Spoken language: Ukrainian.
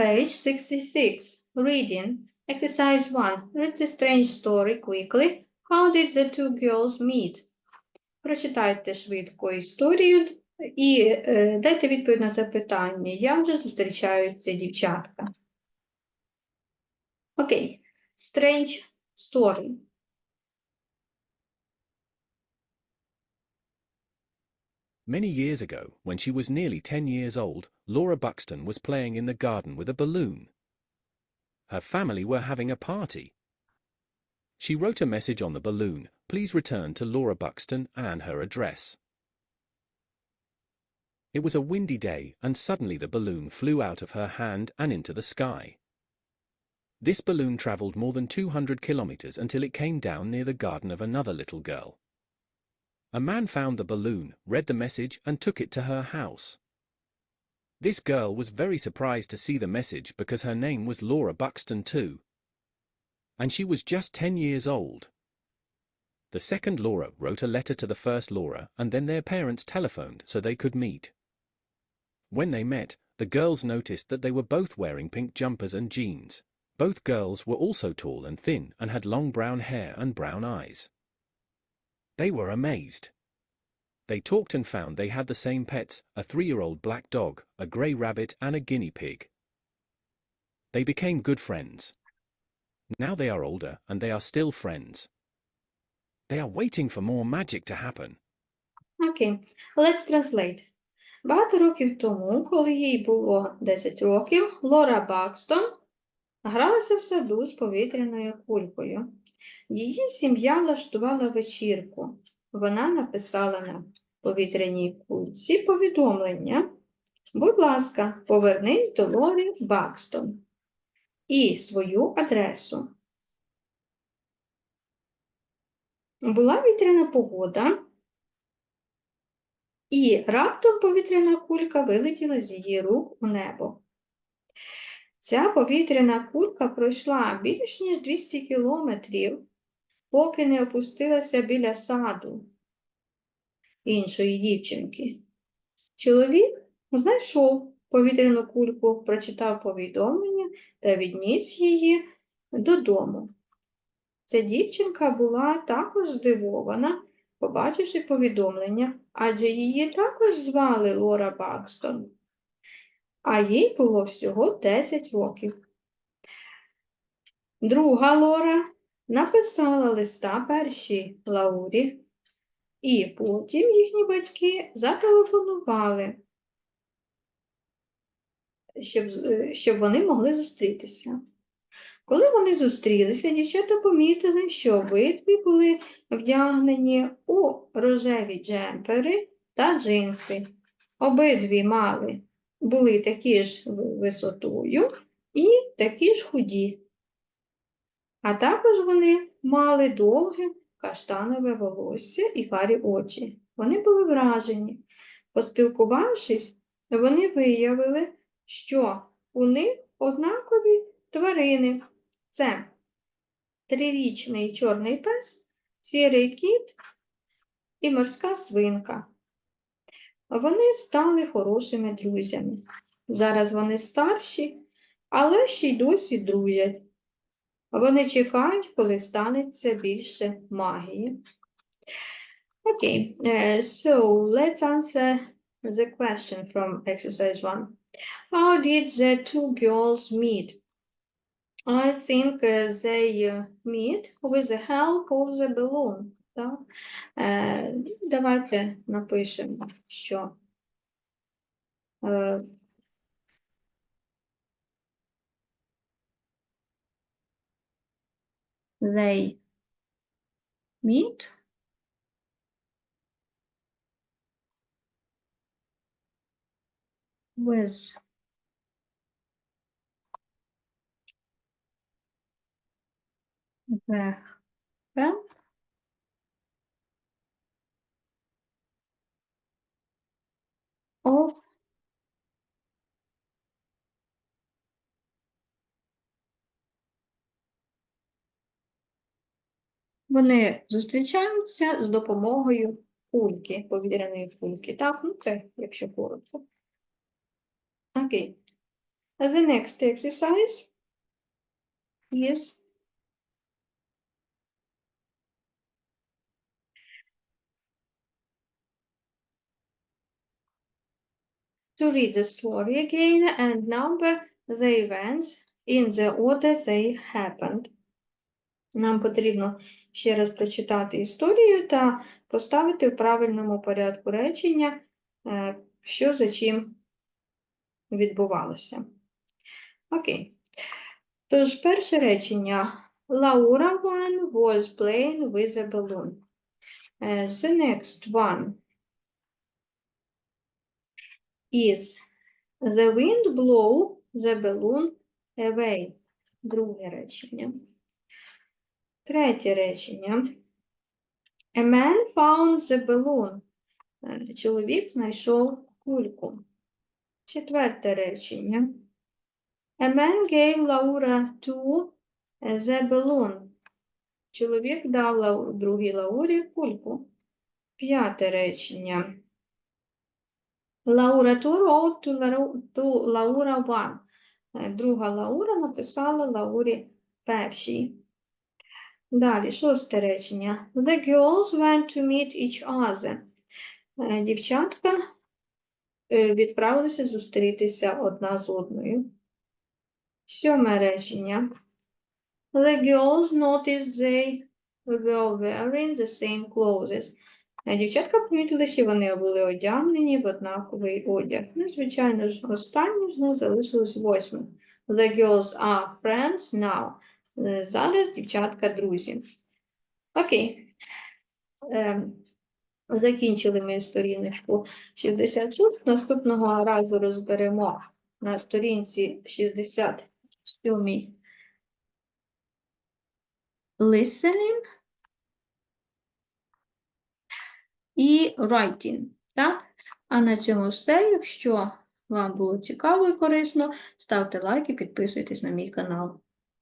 Page 66. Reading. Exercise 1. Read the strange story quickly. How did the two girls meet? Прочитайте швидко історію і е, дайте відповідь на запитання. Як же зустрічаються дівчатка? Окей. Strange story. Many years ago, when she was nearly 10 years old, Laura Buxton was playing in the garden with a balloon. Her family were having a party. She wrote a message on the balloon, please return to Laura Buxton and her address. It was a windy day and suddenly the balloon flew out of her hand and into the sky. This balloon travelled more than 200 kilometers until it came down near the garden of another little girl. A man found the balloon, read the message, and took it to her house. This girl was very surprised to see the message because her name was Laura Buxton too. And she was just 10 years old. The second Laura wrote a letter to the first Laura and then their parents telephoned so they could meet. When they met, the girls noticed that they were both wearing pink jumpers and jeans. Both girls were also tall and thin and had long brown hair and brown eyes. They were amazed. They talked and found they had the same pets, a three-year-old black dog, a grey rabbit and a guinea pig. They became good friends. Now they are older and they are still friends. They are waiting for more magic to happen. Окей. Let's translate. Багато років тому, коли їй було 10 років, Лора Бакстон гралася в саду з повітряною кулькою. Її сім'я влаштувала вечірку. Вона написала на повітряній кульці повідомлення. Будь ласка, повернись до Лорі Бакстон і свою адресу. Була вітряна погода, і раптом повітряна кулька вилетіла з її рук у небо. Ця повітряна кулька пройшла більш ніж 200 кілометрів, поки не опустилася біля саду іншої дівчинки. Чоловік знайшов повітряну кульку, прочитав повідомлення та відніс її додому. Ця дівчинка була також здивована, побачивши повідомлення, адже її також звали Лора Бакстон, а їй було всього 10 років. Друга Лора написала листа першій Лаурі, і потім їхні батьки зателефонували, щоб, е, щоб вони могли зустрітися. Коли вони зустрілися, дівчата помітили, що обидві були вдягнені у рожеві джемпери та джинси. Обидві мали були такі ж висотою і такі ж худі. А також вони мали довге каштанове волосся і карі очі. Вони були вражені. Поспілкувавшись, вони виявили, що у них однакові тварини. Це трирічний чорний пес, сірий кіт і морська свинка. Вони стали хорошими друзями. Зараз вони старші, але ще й досі друзять. Вони чекають, коли станеться більше магії. Окей, е, so let's answer the question from exercise 1. How did the two girls meet? I think uh, they uh, meet with the help of the balloon. Так? Е, давайте напишемо, що е, they meet with the help of Вони зустрічаються з допомогою кульки, повітряної кульки. Так, ну це якщо коротко. Окей. The next exercise is to read the story again and number the events in the order they happened. Нам потрібно ще раз прочитати історію та поставити в правильному порядку речення, е, що за чим відбувалося. Окей. Тож, перше речення. Laura one was playing with a balloon. Е, The next one is the wind blow the balloon away. Друге речення. Третє речення. A man found the balloon. Е, Чоловік знайшов кульку. Четверте речення. A man gave Laura to the balloon. Чоловік дав другій Лаурі кульку. П'яте речення. Laura two wrote to, Laura one. Е, Друга Лаура написала Лаурі першій. Далі, шосте речення. The girls went to meet each other. Е, Дівчатка е, відправилися зустрітися одна з одною. Сьоме речення. The girls noticed they were wearing the same clothes. Е, Дівчатка помітили, що вони були одягнені в однаковий одяг. Ну, звичайно ж, останнє з них залишилось восьме. The girls are friends now. Е, Зараз дівчатка друзі. Окей. Ем, Закінчили ми сторіночку 66. Наступного разу розберемо на сторінці 67 listening і writing. Так? А на цьому все. Якщо вам було цікаво і корисно, ставте лайк і підписуйтесь на мій канал.